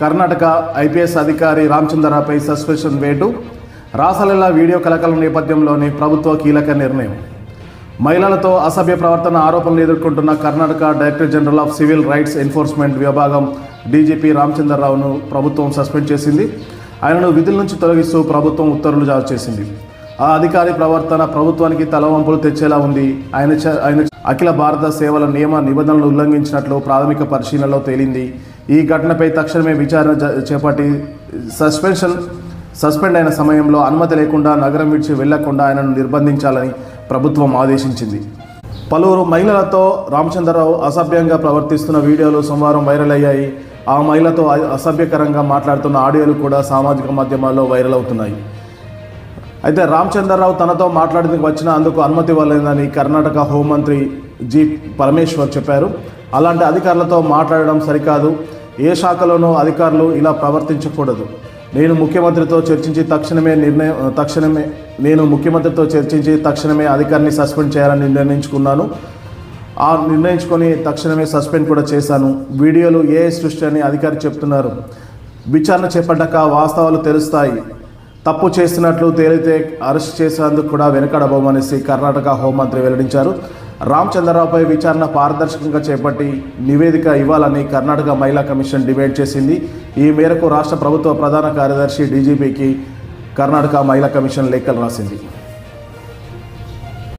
Karnataka IPS అధికారి రామచంద్రరావుపై suspension వేటు. రాసలీల video కలకలం నేపథ్యంలోని ప్రభుత్వ కీలక నిర్ణయం. మహిళలతో అసభ్య ప్రవర్తన ఆరోపణలు ఎదుర్కొంటున్న Karnataka director general of civil rights enforcement విభాగం డీజీపీ రామచంద్రరావును ప్రభుత్వం సస్పెండ్ చేసింది. ఆయనను విధుల నుంచి తొలగిస్తూ ప్రభుత్వం ఉత్తర్వులు జారీ చేసింది. ఆ అధికారి ప్రవర్తన ప్రభుత్వానికి తలవంపులు తెచ్చేలా ఉంది. ఆయన ఆయన అఖిల భారత సేవల నియమ నిబంధనలు ఉల్లంఘించినట్లు ప్రాథమిక పరిశీలనలో తేలింది. ఈ ఘటనపై తక్షణమే విచారణ చేపట్టి సస్పెన్షన్ సస్పెండ్ అయిన సమయంలో అనుమతి లేకుండా నగరం విడిచి వెళ్ళకుండా ఆయనను నిర్బంధించాలని ప్రభుత్వం ఆదేశించింది. పలువురు మహిళలతో రామచంద్రరావు అసభ్యంగా ప్రవర్తిస్తున్న వీడియోలు సోమవారం వైరల్ అయ్యాయి. ఆ మహిళతో అసభ్యకరంగా మాట్లాడుతున్న ఆడియోలు కూడా సామాజిక మాధ్యమాల్లో వైరల్ అవుతున్నాయి. అయితే రామచంద్రరావు తనతో మాట్లాడేందుకు వచ్చిన అందుకు అనుమతి ఇవ్వలేదని కర్ణాటక హోంమంత్రి జి పరమేశ్వర్ చెప్పారు. అలాంటి అధికారులతో మాట్లాడడం సరికాదు. ఏ శాఖలోనూ అధికారులు ఇలా ప్రవర్తించకూడదు. నేను ముఖ్యమంత్రితో చర్చించి తక్షణమే నిర్ణయం తక్షణమే నేను ముఖ్యమంత్రితో చర్చించి తక్షణమే అధికారిని సస్పెండ్ చేయాలని నిర్ణయించుకున్నాను. ఆ నిర్ణయించుకొని తక్షణమే సస్పెండ్ కూడా చేశాను. వీడియోలు ఏ సృష్టి అని అధికారి చెప్తున్నారు. విచారణ చేపట్టాక వాస్తవాలు తెలుస్తాయి. తప్పు చేసినట్లు తేలితే అరెస్ట్ చేసేందుకు కూడా వెనుకడబోమనేసి కర్ణాటక హోంమంత్రి వెల్లడించారు. రామచంద్రరావుపై విచారణ పారదర్శకంగా చేపట్టి నివేదిక ఇవ్వాలని కర్ణాటక మహిళా కమిషన్ డిమాండ్ చేసింది. ఈ మేరకు రాష్ట్ర ప్రభుత్వ ప్రధాన కార్యదర్శి డీజీపీకి కర్ణాటక మహిళా కమిషన్ లేఖలు రాసింది.